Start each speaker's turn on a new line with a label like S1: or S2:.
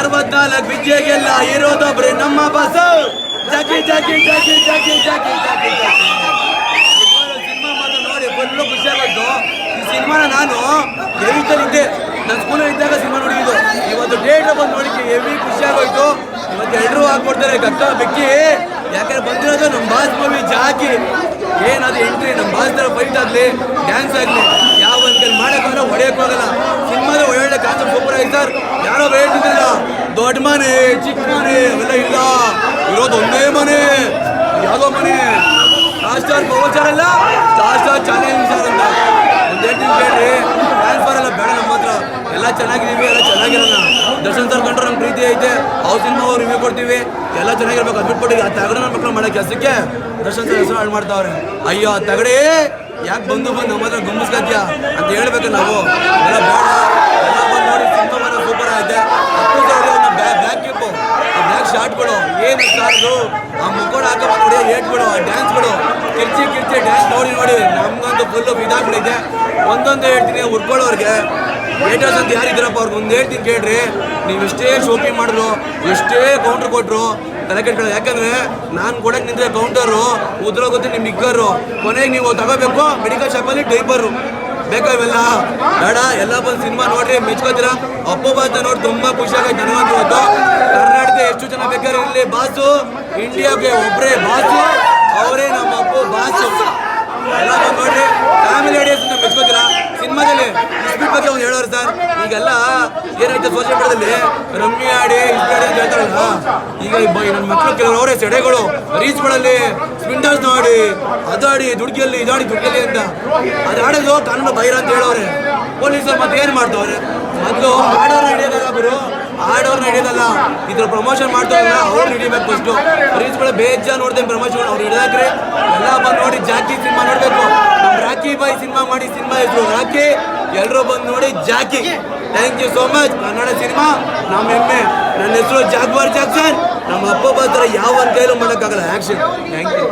S1: ಅರವತ್ನಾಲ್ಕು ವಿದ್ಯೆಗೆಲ್ಲ ಇರೋದೊಬ್ರೆ ನಮ್ಮ bus ಜಗಿ ಜಗಿ ಜಗಿ ಜಗಿ ಜಗಿ ಜಗಿ cinema ಮಾತ್ರ ನೋಡಿ, ಫುಲ್ಲು ಖುಷಿಯಾಗೋಯ್ತು ಈ ಸಿನಿಮಾನ ನಾನು ಇದ್ದೆ ನನ್ನ ಸ್ಕೂಲಲ್ಲಿ ಇದ್ದಾಗ ಸಿನಿಮಾ ನೋಡಿದ್ದು. ಇವತ್ತು ಡೇಟ್ ಬಂದು ನೋಡಿ ಎವಿ ಖುಷಿಯಾಗೋಯ್ತು ಇವತ್ತು ಎಲ್ಲರೂ ಹಾಕ್ಕೊಡ್ತಾರೆ ಗಕ್ಕ ಬೆಕ್ಕಿ. ಯಾಕಂದ್ರೆ ಬಂದಿರೋದು ನಮ್ಮ ಬಾಸ್ ಮೂವಿ ಜಾಕಿ. ಏನಾದ್ರು ಎಂಟ್ರಿ ನಮ್ಮ ಬಾಸ್ ಥರ ಫೈಟ್ ಆಗಲಿ ಡ್ಯಾನ್ಸ್ ಆಗಲಿ. ಒಂದು ಮಾಡೋಕ್ಕಾಗಲ್ಲ ಹೊಡೆಯೋಕ್ಕಾಗಲ್ಲ ಸಿನಿಮಾದ ಒಳ್ಳೆ ಕಾನ್ಸೆಪ್ಟ್ ಸೂಪರ್ ಆಗಿ ಸರ್ ಯಾರೋ ಹೇಳ್ತಿದ್ದಿಲ್ಲ ದೊಡ್ಡ ಮನೆ, ಚಿಕ್ಕ ಮನೆ ಅವೆಲ್ಲ ಇಲ್ಲ. ಇರೋದು ಒಂದೇ ಮನೆ, ಯಾವುದೋ ಮನೆ. ಸ್ಟಾರ್ ಸ್ಟಾರ್ ಅಲ್ಲ ಸ್ಟಾರ್ ಸ್ಟಾರ್ ಚಾಲೆಂಜ್ ಸರ್ ಅಂತ ಒಂದು ಹೇಳ್ತೀನಿ ಕೇಳ್ರಿ ಟ್ರಾನ್ಸ್ಫರ್ ಎಲ್ಲ ಬೇಡ ನಮ್ಮ ಹತ್ರ. ಎಲ್ಲ ಚೆನ್ನಾಗಿದ್ದೀವಿ ಎಲ್ಲ ಚೆನ್ನಾಗಿರೋಣ ದರ್ಶನ್ ಸರ್ ಕಂಡ್ರೆ ನಮ್ಮ ಪ್ರೀತಿ ಐತೆ. ಅವ್ರ ಸಿನಿಮಾ ಅವ್ರು ರಿವ್ಯೂ ಕೊಡ್ತೀವಿ. ಎಲ್ಲ ಚೆನ್ನಾಗಿರ್ಬೇಕು. ಅದು ಆ ತಗಡೆ ಮಕ್ಕಳು ಮಾಡೋ ಕೆಲಸಕ್ಕೆ ದರ್ಶನ್ ಸರ್ ಹೆಸರು ಹಾಳು ಮಾಡ್ತಾವ್ರೆ. ಅಯ್ಯೋ, ಆ ತಗಡೆ ಯಾಕೆ ಬಂದು ಬಂದು ನಮ್ಮ ಹತ್ರ ಗುಮ್ಮಿಸ್ಕೊತ್ಯಾ ಅಂತ ಹೇಳ್ಬೇಕು ನಾವು. ಎಲ್ಲ ಬೇಡ. ಎಲ್ಲ ಬಂದು ನೋಡಿ ಸಿನಿಮಾ ಮಾತ್ರ ಸೂಪರ್ ಆಗಿದೆ ಅಪ್ಪು ಸರ್ ಬ್ಯಾಕ್ ಕಿಪ್ಪು ಆ ಬ್ಲ್ಯಾಕ್ ಶಾರ್ಟ್ಗಳು ಏನು ಸಾರ್ದು? ಆ ಮುಖೋಡ ಹಾಕೋ ನೋಡಿ ಏಟ್ಗಳು ಆ ಡ್ಯಾನ್ಸ್ಗಳು ಕಿರ್ಚಿ ಕಿರ್ಚಿ ಡ್ಯಾನ್ಸ್ ನೋಡಿ ನೋಡಿ. ನಮ್ಗೊಂದು ಫುಲ್ಲು ಇದಾಗ್ಬಿಟ್ಟಿದೆ ಒಂದೊಂದು ಹೇಳ್ತೀನಿ ಉರ್ಕೊಳ್ಳೋರ್ಗೆ ಏಟರ್ಸ್ ಅಂತ ಯಾರಿದ್ದೀರಪ್ಪ ಅವ್ರಿಗೆ ಒಂದು ಹೇಳ್ತೀನಿ ಕೇಳ್ರಿ. ನೀವು ಎಷ್ಟೇ ಶೋಪಿಂಗ್ ಮಾಡಿದ್ರು, ಎಷ್ಟೇ ಕೌಂಟರ್ ಕೊಟ್ಟರು ತಲೆ ಕೆಟ್ಕೊಳ್ಳೋ. ಯಾಕಂದ್ರೆ ನಾನು ಕೊಡಕ್ಕೆ ನಿಂದ್ರೆ ಕೌಂಟರು ಉದ್ರೋಗುತ್ತೆ ನಿಮ್ಮ ನಿಗ್ಗರು. ಕೊನೆಗೆ ನೀವು ತಗೋಬೇಕು ಮೆಡಿಕಲ್ ಶಾಪಲ್ಲಿ ಡೈಪರು ಬೇಕಾ ಇವೆಲ್ಲ? ಬೇಡ, ಎಲ್ಲ ಬಂದು ಸಿನಿಮಾ ನೋಡ್ರಿ, ಮೆಚ್ಕೋತೀರ? ಅಪ್ಪ ಬಾತ ನೋಡಿ ತುಂಬ ಖುಷಿಯಾಗಿ ಜನವಾಗಿ ಇವತ್ತು ಕರ್ನಾಟಕ ಎಷ್ಟು ಜನ ಬೇಕಾದ್ರೆ ಇಲ್ಲಿ ಬಾಸು. ಇಂಡಿಯಾಗೆ ಒಬ್ಬರೇ ಬಾಸು, ಅವರೇ ನಮ್ಮ ಅಪ್ಪು ಬಾಸು. ಎಲ್ಲ ಬಂದು ನೋಡ್ರಿ ಫ್ಯಾಮಿಲಿ ಐಡಿಯಾಸ್ ಮೆಚ್ಕೋತೀರಾ? ಸಿನಿಮಾದಲ್ಲಿ ಬಗ್ಗೆ ಅವ್ನು ಹೇಳೋರು ಸರ್. ಈಗೆಲ್ಲ ಏನಾಯ್ತು ಸೋಷಿಯಲ್ ಮೀಡಿಯಾದಲ್ಲಿ ರಮ್ಮಿ ಆಡಿ ಇಷ್ಟಾಡಿ ಅಂತ ಹೇಳ್ತಾರಲ್ಲ. ಈಗ ನನ್ನ ಮಕ್ಕಳು ಕೆಲವರು ಅವರೇ ಸೆಡೆಗಳು. ರೀಚ್ಗಳಲ್ಲಿ ಸ್ಪಿಂಡರ್ಸ್ ನೋಡಿ, ಅದಾಡಿ ದುಡ್ಗಿಯಲ್ಲಿ ಇದಾಡಿ ದುಡ್ಗಿಯಲ್ಲಿ ಅಂತ. ಅದು ಆಡೋದು ಕಾನೂನು ಬೈರ ಅಂತ ಹೇಳೋರೆ. ಪೊಲೀಸರು ಮತ್ತೆ ಏನು ಮಾಡ್ತವ್ರೆ? ಮೊದಲು ಆಡೋರ್ನ ಹಿಡಿಯೋದಲ್ಲ ಗುರು ಆಡೋರ್ನ ಹಿಡಿಯೋದಲ್ಲ ಇದ್ರ ಪ್ರಮೋಷನ್ ಮಾಡ್ತಾರಲ್ಲ ಅವ್ರು ಹಿಡಿಬೇಕು ಫಸ್ಟು ರೀಚ್ಗಳ ಬೇಜಾರು ನೋಡ್ದೆ ಪ್ರಮೋಷನ್ ಅವ್ರು ಹಿಡಿದಾಕ್ರಿ. ಎಲ್ಲ ಬಂದು ನೋಡಿ ಜಾಕಿ ಸಿನಿಮಾ ನೋಡಬೇಕು. ರಾಕಿ ಬಾಯ್ ಸಿನಿಮಾ ಮಾಡಿ ಸಿನಿಮಾ ಹೆಸರು ರಾಕಿ ಎಲ್ಲರೂ ಬಂದು ನೋಡಿ Jackie. Thank you so much Kannada cinema ನಮ್ಮ ಹೆಮ್ಮೆ. ನನ್ನ ಹೆಸರು ಜಾಗ್ವಾರ್ ಜಾಕ್ಸನ್ ನಮ್ಮ ಅಪ್ಪ ಬಂದರೆ ಯಾವ ಒಂದು ಕೈಲೂ ಮಾಡೋಕ್ಕಾಗಲ್ಲ. Action thank you